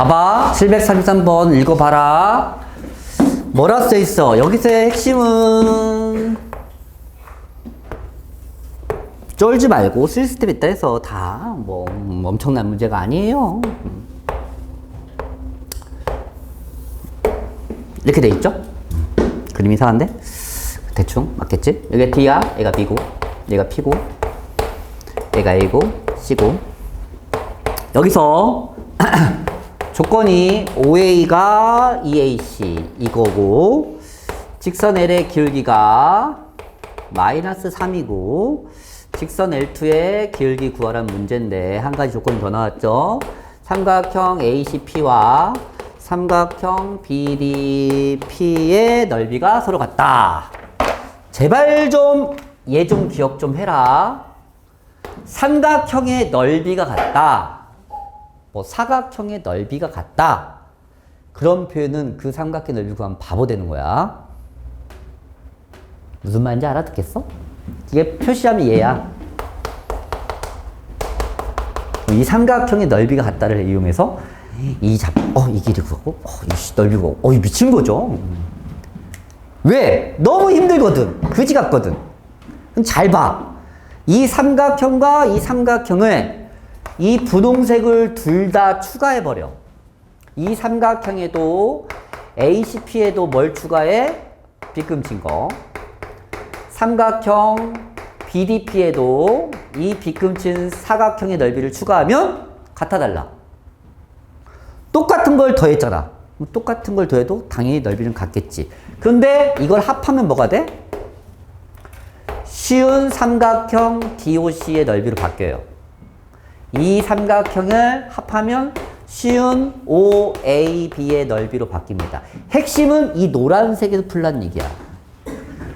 봐봐. 733번 읽어봐라. 뭐라 써 있어? 여기서의 핵심은 쫄지 말고 시스템 있다 해서 다 뭐 엄청난 문제가 아니에요. 이렇게 돼 있죠? 그림 이상한데? 대충 맞겠지? 여기가 D야, 얘가 B고, 얘가 P고, 얘가 A고, C고. 여기서 조건이 OA가 EAC 이거고 직선 L의 길기가 마이너스 3이고 직선 L2의 길기 구하란 문제인데 한 가지 조건이 더 나왔죠. 삼각형 ACP와 삼각형 BDP의 넓이가 서로 같다. 제발 좀 얘 좀 기억 좀 해라. 삼각형의 넓이가 같다. 뭐 사각형의 넓이가 같다. 그런 표현은 그 삼각형 넓이 구하면 바보 되는 거야. 무슨 말인지 알아듣겠어? 이게 표시하면 얘야. 이 삼각형의 넓이가 같다를 이용해서 이 잡, 어, 이 길이 구하고, 어, 이 씨, 넓이 구하고, 어, 이 미친 거죠. 왜? 너무 힘들거든. 그지 같거든. 잘 봐. 이 삼각형과 이 삼각형을 이 분홍색을 둘 다 추가해버려. 이 삼각형에도 ACP에도 뭘 추가해? 빗금친 거. 삼각형 BDP에도 이 빗금친 사각형의 넓이를 추가하면 같아 달라. 똑같은 걸 더했잖아. 똑같은 걸 더해도 당연히 넓이는 같겠지. 그런데 이걸 합하면 뭐가 돼? 쉬운 삼각형 DOC의 넓이로 바뀌어요. 이 삼각형을 합하면 쉬운 OAB의 넓이로 바뀝니다. 핵심은 이 노란색에서 풀란 얘기야.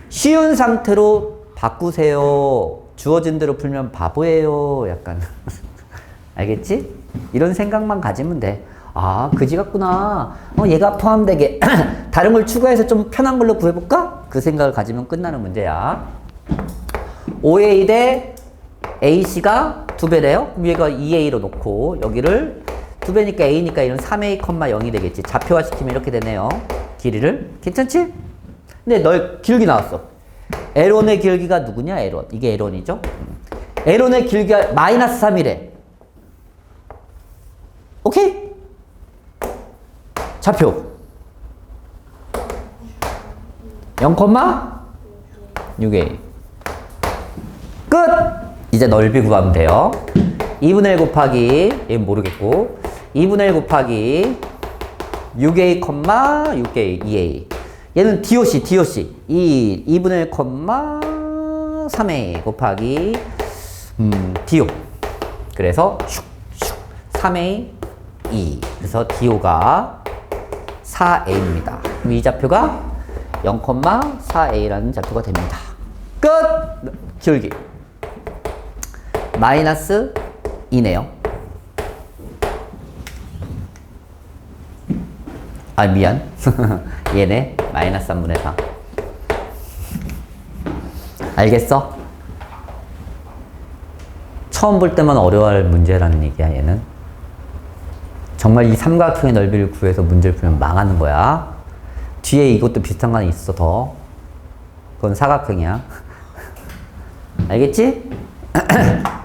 쉬운 상태로 바꾸세요. 주어진 대로 풀면 바보예요. 약간. 알겠지? 이런 생각만 가지면 돼. 아, 그지 같구나. 어, 얘가 포함되게 다른 걸 추가해서 좀 편한 걸로 구해볼까? 그 생각을 가지면 끝나는 문제야. OA 대 AC가 두 배래요. 그럼 얘가 2A로 놓고 여기를 두 배니까 A니까 이런 3A, 0이 되겠지. 좌표화 시키면 이렇게 되네요. 길이를. 괜찮지? 근데 널 길기 나왔어. L1의 길기가 누구냐? L1. 이게 L1이죠? L1의 길기가 마이너스 3이래. 오케이? 좌표. 0,6A. 끝! 이제 넓이 구하면 돼요. 2분의 1 곱하기, 얘는 모르겠고, 2분의 1 곱하기 6A, 6A, 2A. 얘는 DOC, DOC. 이 2분의 1, 3A 곱하기 음, DO. 그래서 슉, 슉, 3A, 2. 그래서 DO가 4A입니다. 그럼 이 좌표가 0,4A라는 좌표가 됩니다. 끝! 기울기. 마이너스 2네요. 아, 미안. 얘네, 마이너스 3분의 4. 알겠어? 처음 볼 때만 어려워할 문제라는 얘기야, 얘는. 정말 이 삼각형의 넓이를 구해서 문제를 풀면 망하는 거야. 뒤에 이것도 비슷한 거 있어, 더. 그건 사각형이야. 알겠지?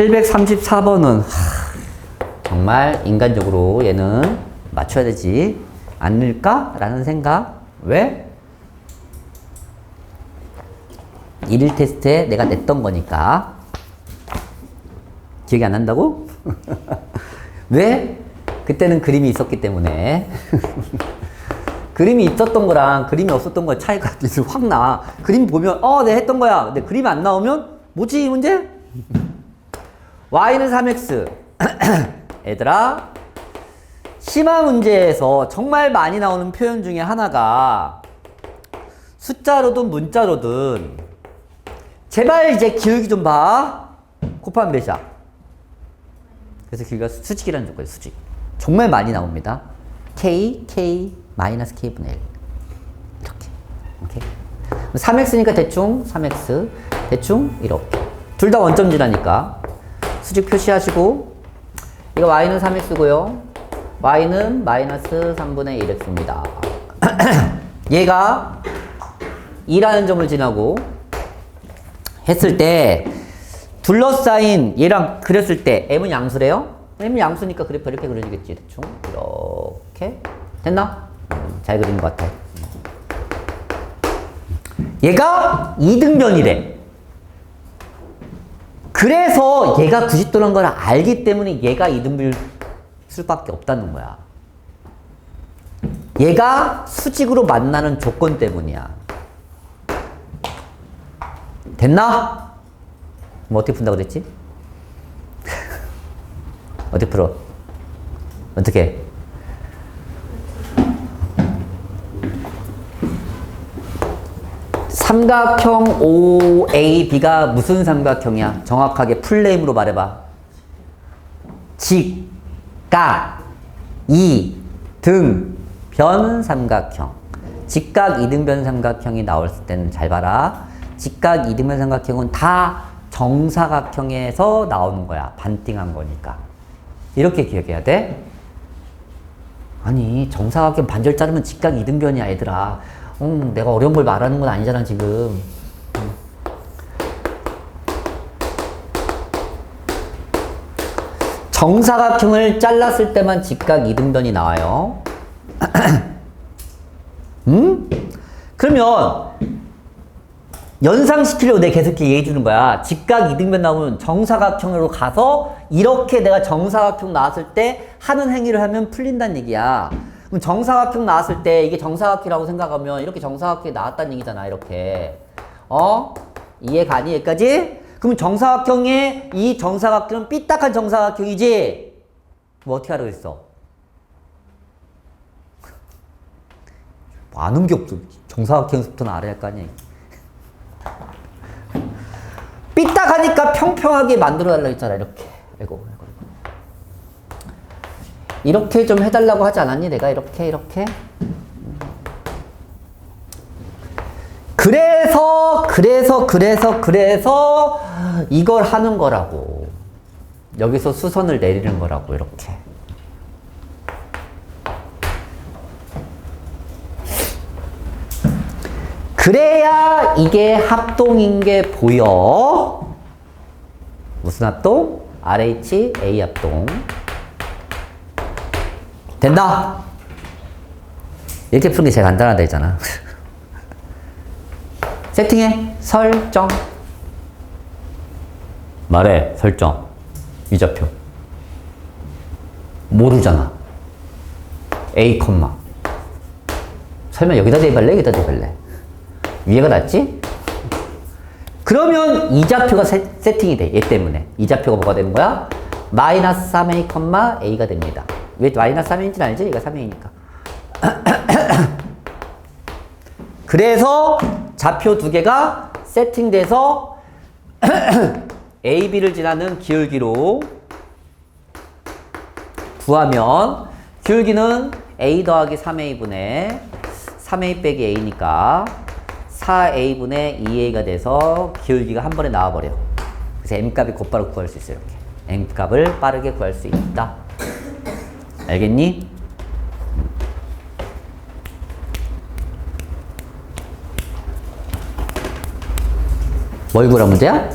734번은 정말 인간적으로 얘는 맞춰야 되지 않을까? 라는 생각. 왜? 일일 테스트에 내가 냈던 거니까. 기억이 안 난다고? 왜? 그때는 그림이 있었기 때문에. 그림이 있었던 거랑 그림이 없었던 거의 차이가 확 나. 그림 보면, 어, 내 했던 거야. 근데 그림이 안 나오면, 뭐지, 이 문제? Y는 3x. 얘들아, 심화 문제에서 정말 많이 나오는 표현 중에 하나가 숫자로든 문자로든 제발 이제 기울기 좀 봐. 곱하면 몇이야? 그래서 길이가 수직이라는 조건이에요, 수직. 정말 많이 나옵니다. k, k, 마이너스 k분의 1. 이렇게. 오케이. 3x니까 대충 3x, 대충 이렇게. 둘 다 원점지라니까 수직 표시하시고 이거 y는 3을 쓰고요. y는 마이너스 3분의 1x입니다. 얘가 2라는 점을 지나고 했을 때 둘러싸인 얘랑 그렸을 때 m은 양수래요? m은 양수니까 그래프 이렇게 그려지겠지 대충 이렇게 됐나? 음, 잘 그린 것 같아 얘가 2등변이래 그래서 얘가 90도라는 걸 알기 때문에 얘가 2등변일 수밖에 없다는 거야 얘가 수직으로 만나는 조건 때문이야 됐나? 뭐 어떻게 푼다고 그랬지? 어떻게 풀어? 어떻게? 삼각형 OAB가 무슨 삼각형이야? 정확하게 풀네임으로 말해봐. 직 각 이 등 변 삼각형. 직각 이등변 삼각형이 나올 때는 잘 봐라. 직각 이등변 삼각형은 다 정사각형에서 나오는 거야. 반띵한 거니까. 이렇게 기억해야 돼. 아니 정사각형 반절 자르면 직각 이등변이야 얘들아. 음, 내가 어려운 걸 말하는 건 아니잖아 지금. 음. 정사각형을 잘랐을 때만 직각 이등변이 나와요. 음? 그러면 연상시키려고 내가 계속 얘기해 주는 거야. 직각 이등변 나오면 정사각형으로 가서 이렇게 내가 정사각형 나왔을 때 하는 행위를 하면 풀린다는 얘기야. 그럼 정사각형 나왔을 때 이게 정사각형이라고 생각하면 이렇게 정사각형이 나왔다는 얘기잖아. 이렇게. 어? 이해 가니 여기까지? 그럼 정사각형의 이 정사각형은 삐딱한 정사각형이지? 뭐 어떻게 알아겠어? 아는 게 없어. 정사각형부터는 알아야 할 거 아니야. 삐딱하니까 평평하게 만들어 달라 했잖아 이렇게 이거 이렇게 좀 해달라고 하지 않았니 내가 이렇게 이렇게 그래서 그래서 그래서 그래서 이걸 하는 거라고 여기서 수선을 내리는 거라고 이렇게 그래야 이게 합동인 게 보여. 무슨 합동? RH, A 합동. 된다. 이렇게 푸는 게 제일 간단하다 했잖아. 세팅해. 설정. 말해. 설정. 이좌표. 모르잖아. A, 설마 여기다 대입할래? 여기다 대입할래? 위에가 낫지? 그러면 이좌표가 세, 세팅이 돼. 얘 때문에. 이좌표가 뭐가 되는 거야? 마이너스 3a, a가 됩니다. 왜 마이너스 3a인지는 알지? 얘가 3a니까. 그래서 좌표 두 개가 세팅돼서 a, b를 지나는 기울기로 구하면 기울기는 a 더하기 3a분의 3a 빼기 a니까 4a분의 2a가 돼서 기울기가 한 번에 나와버려. 그래서 m값이 곧바로 구할 수 있어요. 이렇게. m값을 빠르게 구할 수 있다. 알겠니? 뭘 구하라 문제야?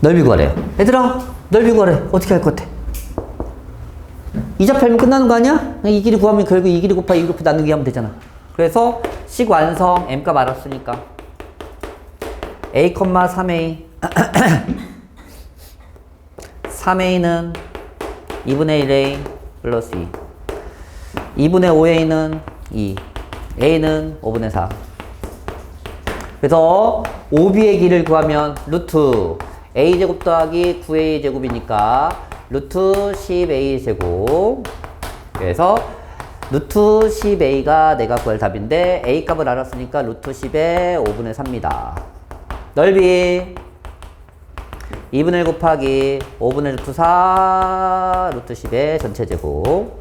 넓이 구하래요. 얘들아, 넓이 구하래. 어떻게 할 것 같아? 이좌표면 끝나는 거 아니야? 이 길이 구하면 결국 이 길이 곱하기 이 길이 나누기 하면 되잖아. 그래서 식 완성 m값 알았으니까 a, 3a 3a는 2분의 1a 플러스 2 2분의 5a는 2 a는 5분의 4 그래서 5b의 길을 구하면 루트. A제곱 더하기 9a 제곱이니까 루트 10a 제곱. 그래서 루트 10a가 내가 구할 답인데 a 값을 알았으니까 루트 10의 5분의 3입니다. 넓이 2분의 1 곱하기 5분의 루트 4 루트 10의 전체 제곱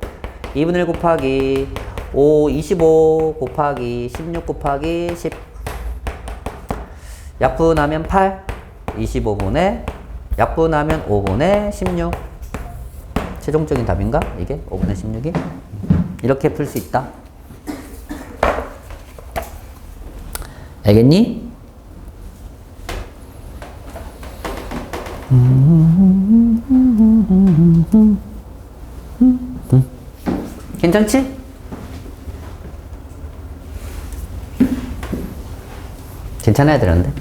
2분의 1 곱하기 5 25 곱하기 16 곱하기 10 약분하면 8 25분의 약분하면 5분의 16 최종적인 답인가? 이게 5분의 16이? 이렇게 풀 수 있다. 알겠니? 괜찮지? 괜찮아야 되는데.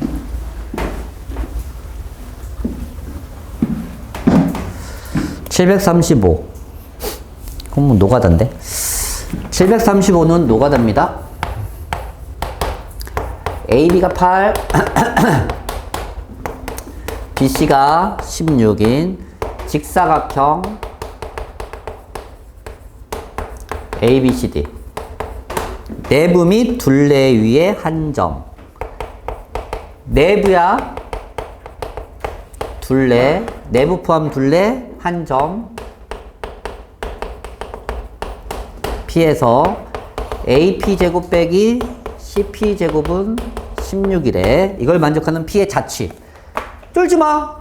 (735) 그럼 뭐 노가다인데 (735는) 노가다입니다 AB가 8 BC가 16인 직사각형 ABCD 내부 및 둘레 위에 한 점. 내부야 둘레 내부 포함 둘레 한 점. P에서 AP 제곱 빼기 CP 제곱은 16이래. 이걸 만족하는 P의 자취 쫄지 마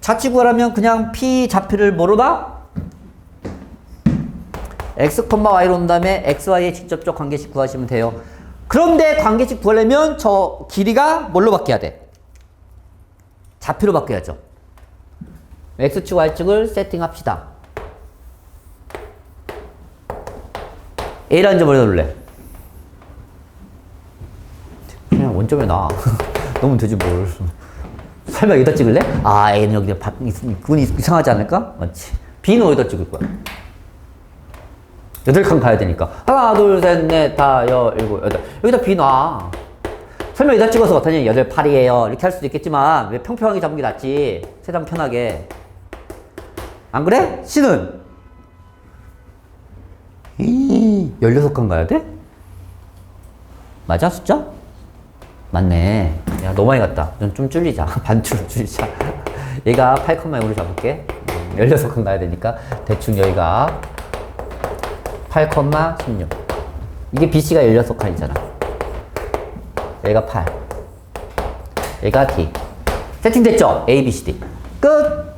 자취 구하려면 그냥 P 좌표를 뭐로 봐? x, y로 온 다음에 xy의 직접적 관계식 구하시면 돼요. 그런데 관계식 구하려면 저 길이가 뭘로 바뀌어야 돼? 좌표로 바뀌어야죠. x축, y축을 세팅합시다. A라는 점을 넣을래. 그냥 원점에 놔. 너무 되지 뭘. 설마 여기다 찍을래? 아, A는 여기 바, 그건 이상하지 않을까? 맞지. B는 어디다 찍을 거야? 여덟 칸 가야 되니까. 하나, 둘, 셋, 넷, 다, 여, 일곱, 여덟. 여기다 B 놔. 설마 여기다 찍어서 어떠냐? 여덟, 팔이에요. 이렇게 할 수도 있겠지만, 왜 평평하게 잡은 게 낫지? 세장 편하게. 안 그래? C는? 이, 16칸 가야 돼? 맞아, 숫자? 맞네. 야, 너무 많이 갔다. 좀, 좀 줄이자. 반줄로 줄이자. 얘가 8,0으로 잡을게. 음, 16칸 가야 되니까, 대충 여기가 8,16. 이게 BC가 16칸이잖아. 얘가 8. 얘가 D. 세팅됐죠? A, B, C, D. 끝!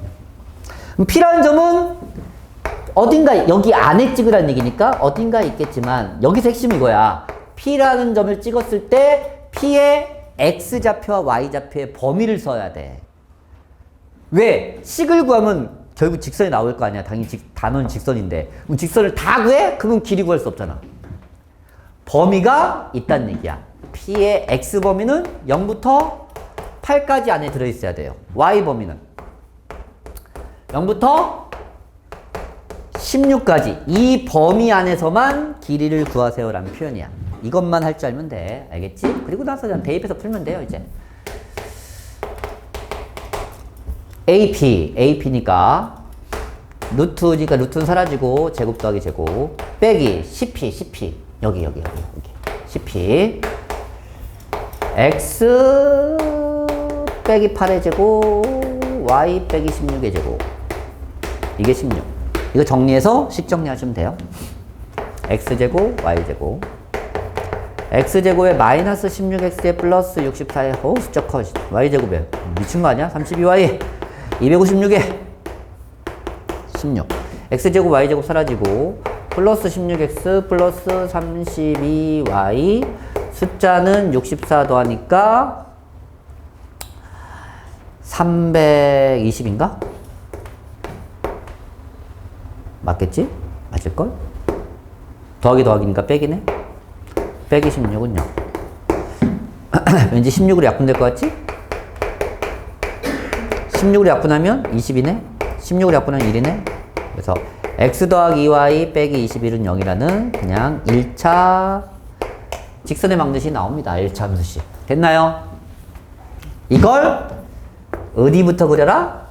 P라는 점은 어딘가 여기 안에 찍으라는 얘기니까 어딘가 있겠지만 여기서 핵심이 이거야. P라는 점을 찍었을 때 P의 X좌표와 Y좌표의 범위를 써야 돼. 왜? 식을 구하면 결국 직선이 나올 거 아니야. 당연히 직, 단어는 직선인데. 그럼 직선을 다 구해? 그러면 길이 구할 수 없잖아. 범위가 있다는 얘기야. P의 X 범위는 0부터 8까지 안에 들어있어야 돼요. Y 범위는 0부터 16까지 이 범위 안에서만 길이를 구하세요라는 표현이야. 이것만 할 줄 알면 돼. 알겠지? 그리고 나서 그냥 대입해서 풀면 돼요, 이제. AP, AP니까 루트니까 루트는 사라지고 제곱 더하기 제곱. 빼기 CP, CP 여기 여기 여기 여기. CP X 빼기 8의 제곱. Y 빼기 16의 제곱. 이게 16 이거 정리해서 식 정리하시면 돼요. X제곱 Y제곱 X제곱에 마이너스 16X에 플러스 64에 어 숫자 커 Y제곱에 미친 거 아니야? 32Y 256에 16 x제곱 y제곱 사라지고 플러스 16x 플러스 32y 숫자는 64 더하니까 320인가? 맞겠지? 맞을걸? 더하기 더하기니까 빼기네? 빼기 16은요 왠지 16으로 약분될 것 같지? 16으로 약분하면 20이네? 16으로 약분하면 1이네? 그래서 x 더하기 2y 빼기 21은 0이라는 그냥 1차 직선의 방정식이 나옵니다. 1차 함수식. 됐나요? 이걸 어디부터 그려라?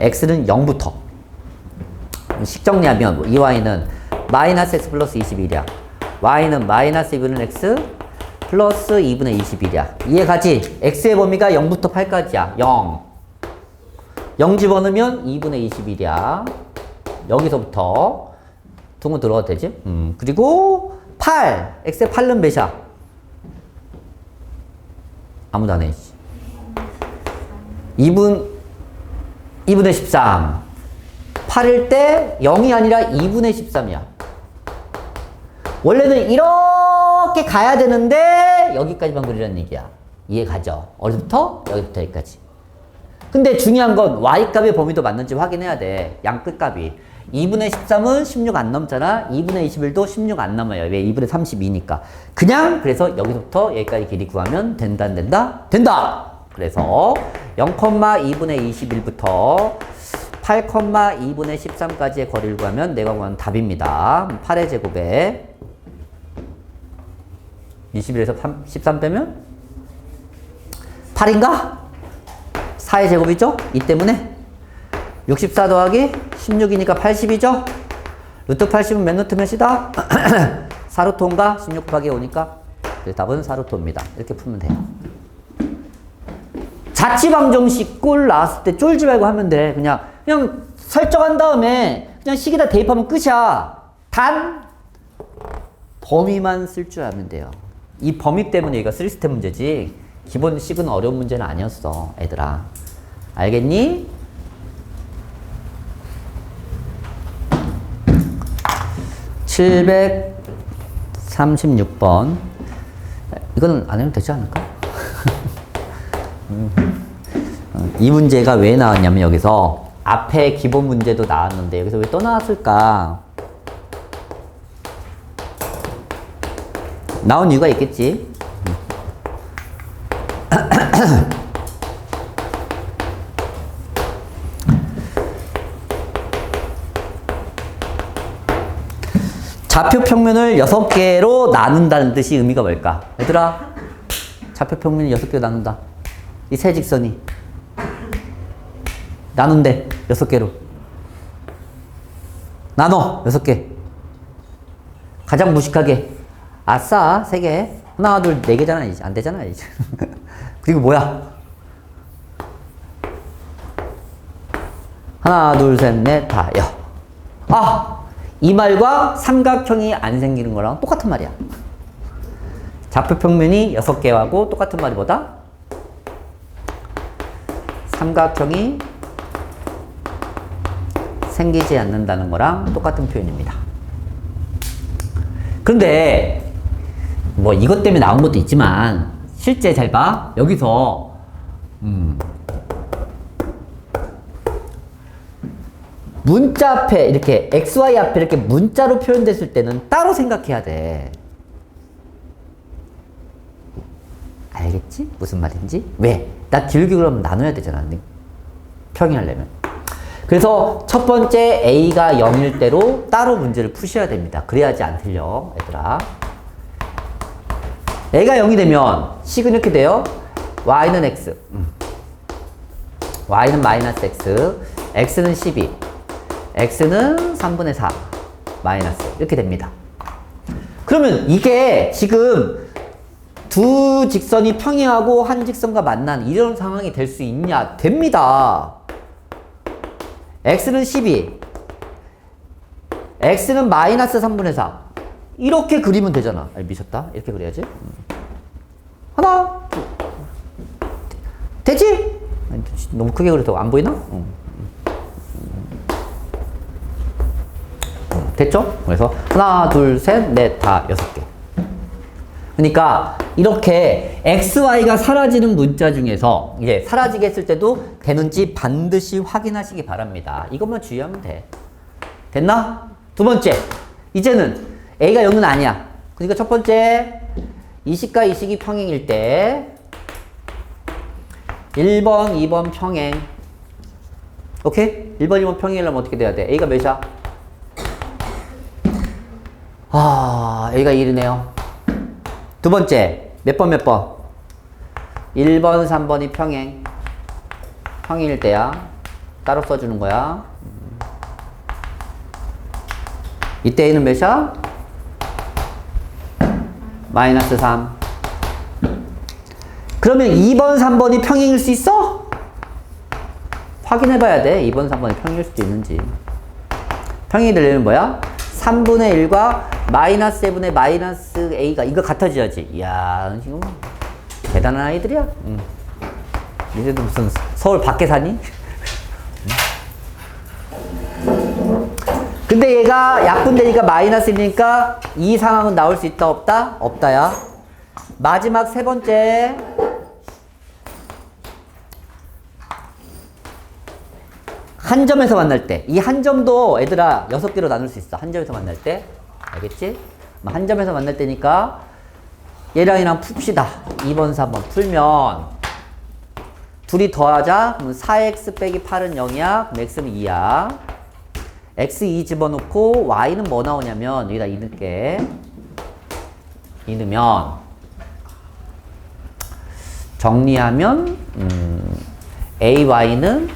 x는 0부터. 식 정리하면 뭐 2y는 마이너스 x 플러스 21이야. y는 마이너스 2분의 x 플러스 2분의 21이야. 이해가지? x의 범위가 0부터 8까지야. 0. 0 집어넣으면 2분의 21이야. 여기서부터 둥은 들어가도 되지? 음. 그리고 8. x의 8는 몇이야? 아무도 안 해. 2분 2분의 13. 8일 때 0이 아니라 2분의 13이야. 원래는 이렇게 가야 되는데 여기까지만 그리라는 얘기야. 이해 가죠? 어디부터? 여기부터 여기까지. 근데 중요한 건 y값의 범위도 맞는지 확인해야 돼. 양 끝값이. 2분의 13은 16 안 넘잖아. 2분의 21도 16 안 넘어요. 왜? 2분의 32니까. 그냥 그래서 여기서부터 여기까지 길이 구하면 된다 안 된다? 된다! 그래서 0,2분의 21부터 8,2분의 13까지의 거리를 구하면 내가 구하는 답입니다. 8의 제곱에 21에서 3, 13 빼면 8인가? 4의 제곱이죠? 이 때문에 64 더하기 16이니까 80이죠? 루트 80은 몇 루트 몇이다? 4루트인가? 16 곱하기 5니까 그래서 답은 4루트입니다. 이렇게 풀면 돼요. 자취방정식 꼴 나왔을 때 쫄지 말고 하면 돼. 그냥, 그냥 설정한 다음에 그냥 식에다 대입하면 끝이야. 단, 범위만 쓸 줄 알면 돼요. 이 범위 때문에 얘가 쓰리스텝 문제지. 기본 식은 어려운 문제는 아니었어, 애들아. 알겠니? (736번) 이거는 안 해도 되지 않을까? 음. 어, 이 문제가 왜 나왔냐면 여기서 앞에 기본 문제도 나왔는데 여기서 왜 또 나왔을까? 나온 이유가 있겠지. 좌표 평면을 6개로 나눈다는 뜻이 의미가 뭘까? 얘들아, 좌표 평면을 6개로 나눈다. 이 세 직선이 나눈대. 6개로. 나눠. 6개. 가장 무식하게. 아싸, 3개. 하나, 둘, 네 개잖아, 이제. 안 되잖아, 이제. 그리고 뭐야? 하나, 둘, 셋, 넷, 다, 여. 아! 이 말과 삼각형이 안 생기는 거랑 똑같은 말이야. 좌표 평면이 6개하고 똑같은 말이 뭐다? 삼각형이 생기지 않는다는 거랑 똑같은 표현입니다. 그런데 뭐 이것 때문에 나온 것도 있지만 실제 잘 봐. 여기서 음 문자 앞에 이렇게 xy 앞에 이렇게 문자로 표현됐을 때는 따로 생각해야 돼. 알겠지? 무슨 말인지? 왜? 나 기울기 그러면 나눠야 되잖아. 평행하려면. 그래서 첫 번째 a가 0일 때로 따로 문제를 푸셔야 됩니다. 그래야지 안 틀려, 얘들아. A가 0이 되면 식은 이렇게 돼요. y는 x. 음. y는 마이너스 x. x는 12. x는 3분의 4. 마이너스. 이렇게 됩니다. 그러면 이게 지금 두 직선이 평행하고 한 직선과 만난 이런 상황이 될 수 있냐? 됩니다. x는 12. x는 마이너스 3분의 4. 이렇게 그리면 되잖아. 아니, 미쳤다. 이렇게 그려야지. 음. 하나. 둘. 되지? 아니, 너무 크게 그려도 안 보이나? 응. 됐죠? 그래서 하나, 둘, 셋, 넷, 다 여섯 개. 그러니까 이렇게 XY가 사라지는 문자 중에서 이제 사라지게 했을 때도 되는지 반드시 확인하시기 바랍니다. 이것만 주의하면 돼. 됐나? 두 번째. 이제는 A가 0은 아니야. 그러니까 첫 번째. 이 식과 이 식이 평행일 때 1번, 2번 평행. 오케이? 1번, 2번 평행이려면 어떻게 돼야 돼? A가 몇이야? 아, A가 1이네요. 두 번째, 몇 번, 몇 번? 1번, 3번이 평행. 평행일 때야. 따로 써주는 거야. 이때 A는 몇이야? 마이너스 3. 그러면 2번, 3번이 평행일 수 있어? 확인해 봐야 돼. 2번, 3번이 평행일 수도 있는지. 평행이 되려면 뭐야? 3분의 1과 마이너스 7분의 마이너스 a가 이거 같아져야지. 이야, 지금 대단한 아이들이야. 응. 니네도 무슨 서울 밖에 사니? 근데 얘가 약분되니까 마이너스니까 이 상황은 나올 수 있다 없다? 없다야. 마지막 세 번째. 한 점에서 만날 때. 이 한 점도 애들아 여섯 개로 나눌 수 있어. 한 점에서 만날 때. 알겠지? 뭐한 점에서 만날 때니까 얘랑 얘랑 풉시다. 2번, 3번 풀면 둘이 더하자. 그럼 4x 빼기 8은 0이야. 그럼 x는 2야. X 2 집어넣고 y는 뭐 나오냐면 여기다 2 넣을게. 2 넣으면 정리하면 음, ay는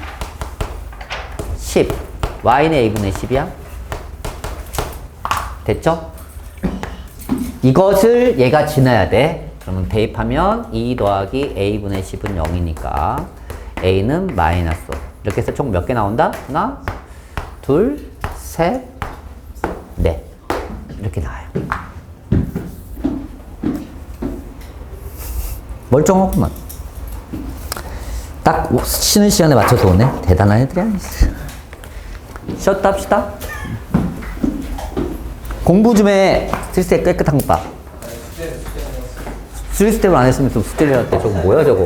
10 y는 a분의 10이야. 됐죠? 이것을 얘가 지나야 돼. 그러면 대입하면 2 더하기 a분의 10은 0이니까 a는 마이너스. 이렇게 해서 총 몇 개 나온다? 하나, 둘, 셋, 넷. 이렇게 나와요. 멀쩡하구만. 딱 쉬는 시간에 맞춰서 오네. 대단한 애들이야. 쉬었다 합시다. 공부 좀 해. 쓸때 깨끗한 거 봐. 수리 스텝을 안 했으면 좀 해야 돼. 저거 뭐야 저거.